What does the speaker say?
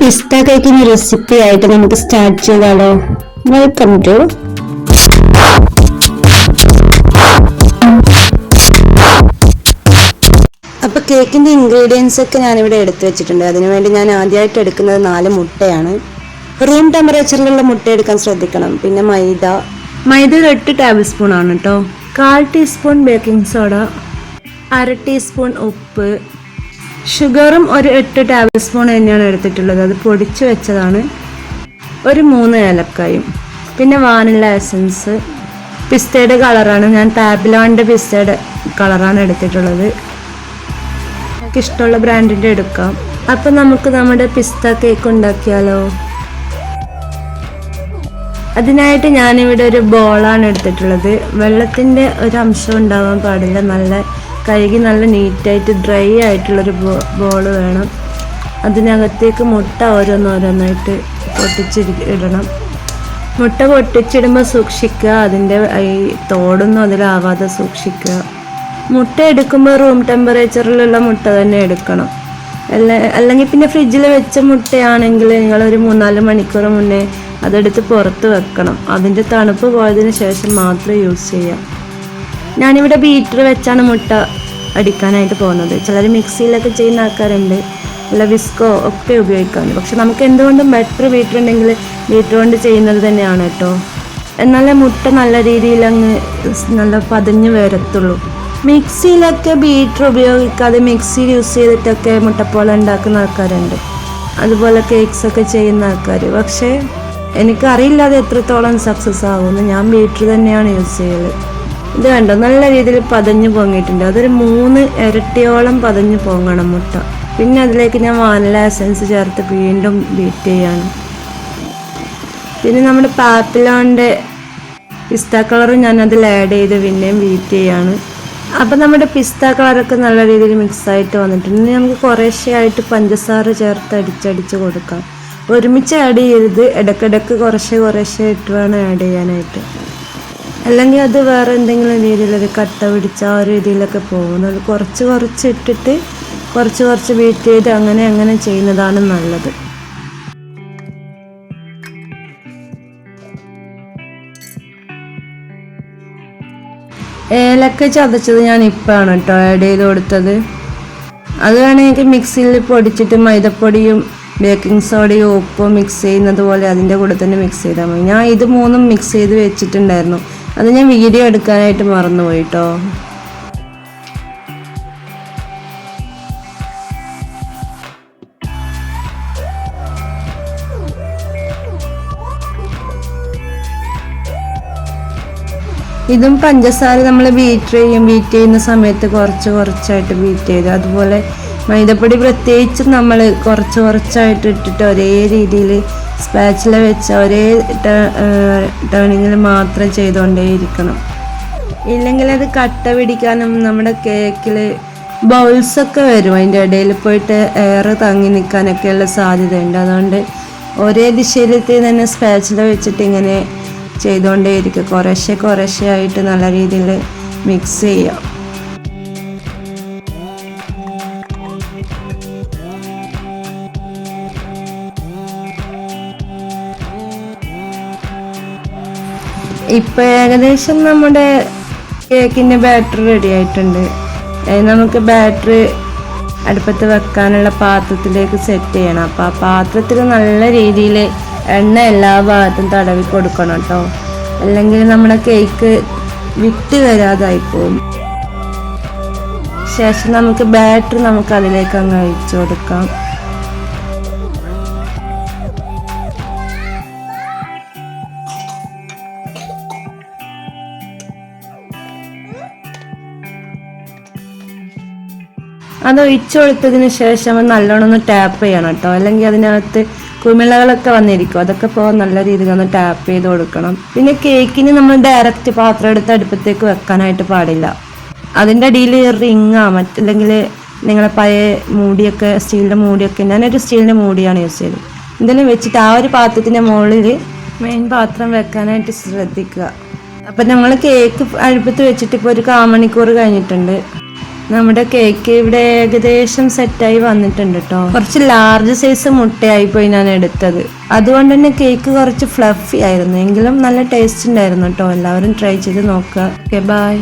പിസ്ത കേക്കിന്റെ റെസിപ്പി ആയിട്ട് നമുക്ക് സ്റ്റാർട്ട് ചെയ്താലോ? വെൽക്കം ടു അപ്പൊ കേക്കിന്റെ ഇൻഗ്രീഡിയൻസ് ഒക്കെ ഞാനിവിടെ എടുത്തു വെച്ചിട്ടുണ്ട്. അതിനുവേണ്ടി ഞാൻ ആദ്യമായിട്ട് എടുക്കുന്നത് നാല് മുട്ടയാണ്. റൂം ടെമ്പറേച്ചറിലുള്ള മുട്ട എടുക്കാൻ ശ്രദ്ധിക്കണം. പിന്നെ മൈദ. മൈദ ഒരു എട്ട് ടേബിൾ സ്പൂൺ ആണ് കേട്ടോ കാൽ ടീസ്പൂൺ ബേക്കിംഗ് സോഡ അര ടീസ്പൂൺ ഉപ്പ്. ഷുഗറും ഒരു എട്ട് ടേബിൾ സ്പൂൺ തന്നെയാണ് എടുത്തിട്ടുള്ളത്. അത് പൊടിച്ചു വെച്ചതാണ്. ഒരു മൂന്ന് ഏലക്കായും. പിന്നെ വാനില എസൻസ്. പിസ്തയുടെ കളറാണ്. ഞാൻ ടാബിലോണിന്റെ പിസ്തയുടെ കളറാണ് എടുത്തിട്ടുള്ളത്. നമുക്ക് ഇഷ്ടമുള്ള ബ്രാൻഡിന്റെ എടുക്കാം. അപ്പം നമുക്ക് നമ്മുടെ പിസ്ത കേക്ക് ഉണ്ടാക്കിയാലോ? അതിനായിട്ട് ഞാനിവിടെ ഒരു ബോളാണ് എടുത്തിട്ടുള്ളത്. വെള്ളത്തിന്റെ ഒരു അംശം ഉണ്ടാവാൻ പാടില്ല. നല്ല കഴുകി നല്ല നീറ്റായിട്ട് ഡ്രൈ ആയിട്ടുള്ളൊരു ബോൾ വേണം. അതിനകത്തേക്ക് മുട്ട ഓരോന്നോരോന്നായിട്ട് പൊട്ടിച്ചിരി ഇടണം. മുട്ട പൊട്ടിച്ചിടുമ്പോൾ സൂക്ഷിക്കുക. അതിന്റെ ഈ തോടൊന്നും അതിലാവാതെ സൂക്ഷിക്കുക. മുട്ട എടുക്കുമ്പോൾ റൂം ടെമ്പറേച്ചറിലുള്ള മുട്ട തന്നെ എടുക്കണം. അല്ല അല്ലെങ്കിൽ പിന്നെ ഫ്രിഡ്ജിൽ വെച്ച മുട്ടയാണെങ്കിൽ നിങ്ങളൊരു മൂന്നാൽ മണിക്കൂർ മുന്നേ അതെടുത്ത് പുറത്ത് വെക്കണം. അതിന്റെ തണുപ്പ് പോയതിന് ശേഷം മാത്രം യൂസ് ചെയ്യാം. ഞാനിവിടെ ബീറ്റർ വെച്ചാണ് മുട്ട അടിക്കാനായിട്ട് പോകുന്നത്. ചിലർ മിക്സിയിലൊക്കെ ചെയ്യുന്ന ആൾക്കാരുണ്ട്. അല്ല വിസ്കോ ഒക്കെ ഉപയോഗിക്കാറുണ്ട്. പക്ഷെ നമുക്ക് എന്തുകൊണ്ടും ബെറ്റർ ബീറ്റർ ഉണ്ടെങ്കിൽ ബീറ്റർ കൊണ്ട് ചെയ്യുന്നത് തന്നെയാണ് കേട്ടോ. എന്നാലേ മുട്ട നല്ല രീതിയിൽ അങ്ങ് നല്ല പതിഞ്ഞ് വരത്തുള്ളൂ. മിക്സിയിലൊക്കെ ബീറ്റർ ഉപയോഗിക്കാതെ മിക്സി യൂസ് ചെയ്തിട്ടൊക്കെ മുട്ടപ്പോള ഉണ്ടാക്കുന്ന ആൾക്കാരുണ്ട്. അതുപോലെ കേക്ക്സ് ഒക്കെ ചെയ്യുന്ന ആൾക്കാർ പക്ഷേ എനിക്കറിയില്ല അത് എത്രത്തോളം സക്സസ് ആകുമെന്ന് ഞാൻ ബീറ്റർ തന്നെയാണ് യൂസ് ചെയ്യൽ. ഇത് കണ്ടോ? നല്ല രീതിയിൽ പതഞ്ഞു പൊങ്ങിയിട്ടുണ്ട്. അതൊരു മൂന്ന് ഇരട്ടിയോളം പതഞ്ഞു പൊങ്ങണം മുട്ട. പിന്നെ അതിലേക്ക് ഞാൻ വാനില എസൻസ് ചേർത്ത് വീണ്ടും ബീറ്റ് ചെയ്യണം. പിന്നെ നമ്മുടെ പാപ്പിലോന്റെ പിസ്ത കളറും ഞാൻ അതിൽ ആഡ് ചെയ്ത് പിന്നെയും ബീറ്റ് ചെയ്യാണ്. അപ്പം നമ്മുടെ പിസ്ത കളറൊക്കെ നല്ല രീതിയിൽ മിക്സായിട്ട് വന്നിട്ടുണ്ട്. ഇനി നമുക്ക് കുറേശ്ശേ ആയിട്ട് പഞ്ചസാര ചേർത്ത് അടിച്ചടിച്ച് കൊടുക്കാം. ഒരുമിച്ച് ആഡ് ചെയ്യരുത് ഇടയ്ക്കിടയ്ക്ക് കുറേശ്ശെ കുറേശ്ശെ ഇട്ട് വേണം ആഡ് ചെയ്യാനായിട്ട്. അല്ലെങ്കിൽ അത് വേറെ എന്തെങ്കിലും രീതിയിലൊരു കട്ട പിടിച്ച ആ രീതിയിലൊക്കെ അത് കുറച്ച് കുറച്ച് ഇട്ടിട്ട് കുറച്ച് കുറച്ച് ബീറ്റ് ചെയ്ത് അങ്ങനെ അങ്ങനെ ചെയ്യുന്നതാണ് നല്ലത്. ഏലക്ക ചതച്ചത് ഞാൻ ഇപ്പാണ് കേട്ടോ ആഡ് ചെയ്ത് കൊടുത്തത്. അത് വേണമെങ്കിൽ മിക്സിയിൽ പൊടിച്ചിട്ട് മൈദപ്പൊടിയും ബേക്കിംഗ് സോഡയും ഉപ്പും മിക്സ് ചെയ്യുന്നത് പോലെ അതിന്റെ കൂടെ തന്നെ മിക്സ് ചെയ്താൽ മതി. ഞാൻ ഇത് മൂന്നും മിക്സ് ചെയ്ത് വെച്ചിട്ടുണ്ടായിരുന്നു. അത് ഞാൻ വീഡിയോ എടുക്കാനായിട്ട് മറന്നുപോയി കേട്ടോ ഇതും പഞ്ചസാര നമ്മൾ ബീറ്റ് ചെയ്യും. ബീറ്റ് ചെയ്യുന്ന സമയത്ത് കുറച്ച് കുറച്ചായിട്ട് ബീറ്റ് ചെയ്ത്. അതുപോലെ മൈദപ്പൊടി പ്രത്യേകിച്ച് നമ്മൾ കുറച്ച് കുറച്ചായിട്ട് ഇട്ടിട്ട് ഒരേ രീതിയിൽ സ്പാച്ചില വെച്ച് ഒരേ ടേണിങ്ങിൽ മാത്രം ചെയ്തുകൊണ്ടേയിരിക്കണം ഇല്ലെങ്കിൽ അത് കട്ട പിടിക്കാനും നമ്മുടെ കേക്കിൽ ബൗൾസൊക്കെ വരും. അതിന്റെ ഇടയിൽ പോയിട്ട് എയർ തങ്ങി നിൽക്കാനൊക്കെയുള്ള സാധ്യതയുണ്ട്. അതുകൊണ്ട് ഒരേ ദിശയിൽ തന്നെ സ്പാച്ചില വെച്ചിട്ട് ഇങ്ങനെ ചെയ്തുകൊണ്ടേയിരിക്കുക കുറേശ്ശെ കുറേശ്ശെ ആയിട്ട് നല്ല രീതിയിൽ മിക്സ് ചെയ്യാം. ഇപ്പം ഏകദേശം നമ്മുടെ കേക്കിന്റെ ബാറ്ററി റെഡി ആയിട്ടുണ്ട്. നമുക്ക് ബാറ്ററി അടുപ്പത്ത് വെക്കാനുള്ള പാത്രത്തിലേക്ക് സെറ്റ് ചെയ്യണം. അപ്പോൾ ആ പാത്രത്തിൽ നല്ല രീതിയിൽ എണ്ണ എല്ലാ ഭാഗത്തും തടവി കൊടുക്കണം കേട്ടോ. അല്ലെങ്കിൽ നമ്മുടെ കേക്ക് വിട്ട് വരാതായി പോകും ശേഷം നമുക്ക് ബാറ്ററി നമുക്ക് അതിലേക്ക് അങ്ങ് അഴിച്ചു കൊടുക്കാം. അത് ഒഴിച്ചു കൊടുത്തതിന് ശേഷം നല്ലോണം ഒന്ന് ടാപ്പ് ചെയ്യണം കേട്ടോ. അല്ലെങ്കിൽ അതിനകത്ത് കുമിളകളൊക്കെ വന്നിരിക്കും. അതൊക്കെ പോകാൻ നല്ല രീതിയിൽ ഒന്ന് ടാപ്പ് ചെയ്ത് കൊടുക്കണം. പിന്നെ കേക്കിന് നമ്മൾ ഡയറക്റ്റ് പാത്രം എടുത്ത് അടുപ്പത്തേക്ക് വെക്കാനായിട്ട് പാടില്ല. അതിന്റെ അടിയിൽ റിങ്ങാ മറ്റല്ലെങ്കിൽ നിങ്ങളെ പഴയ മൂടിയൊക്കെ സ്റ്റീലിന്റെ മൂടിയൊക്കെ. ഞാനൊരു സ്റ്റീലിന്റെ മൂടിയാണ് യൂസ് ചെയ്തത്. എന്തെങ്കിലും വെച്ചിട്ട് ആ ഒരു പാത്രത്തിന്റെ മുകളിൽ മെയിൻ പാത്രം വെക്കാനായിട്ട് ശ്രദ്ധിക്കുക. അപ്പം നമ്മൾ കേക്ക് അടുപ്പത്ത് വെച്ചിട്ട് ഇപ്പോൾ ഒരു കാമണിക്കൂർ കഴിഞ്ഞിട്ടുണ്ട്. നമ്മുടെ കേക്ക് ഇവിടെ ഏകദേശം സെറ്റായി വന്നിട്ടുണ്ട് കേട്ടോ കുറച്ച് ലാർജ് സൈസ് മുട്ടയായി പോയി ഞാൻ എടുത്തത്. അതുകൊണ്ട് തന്നെ കേക്ക് കുറച്ച് ഫ്ലഫി ആയിരുന്നു. എങ്കിലും നല്ല ടേസ്റ്റ് ഉണ്ടായിരുന്നു കേട്ടോ എല്ലാവരും ട്രൈ ചെയ്ത് നോക്കുക. Okay bye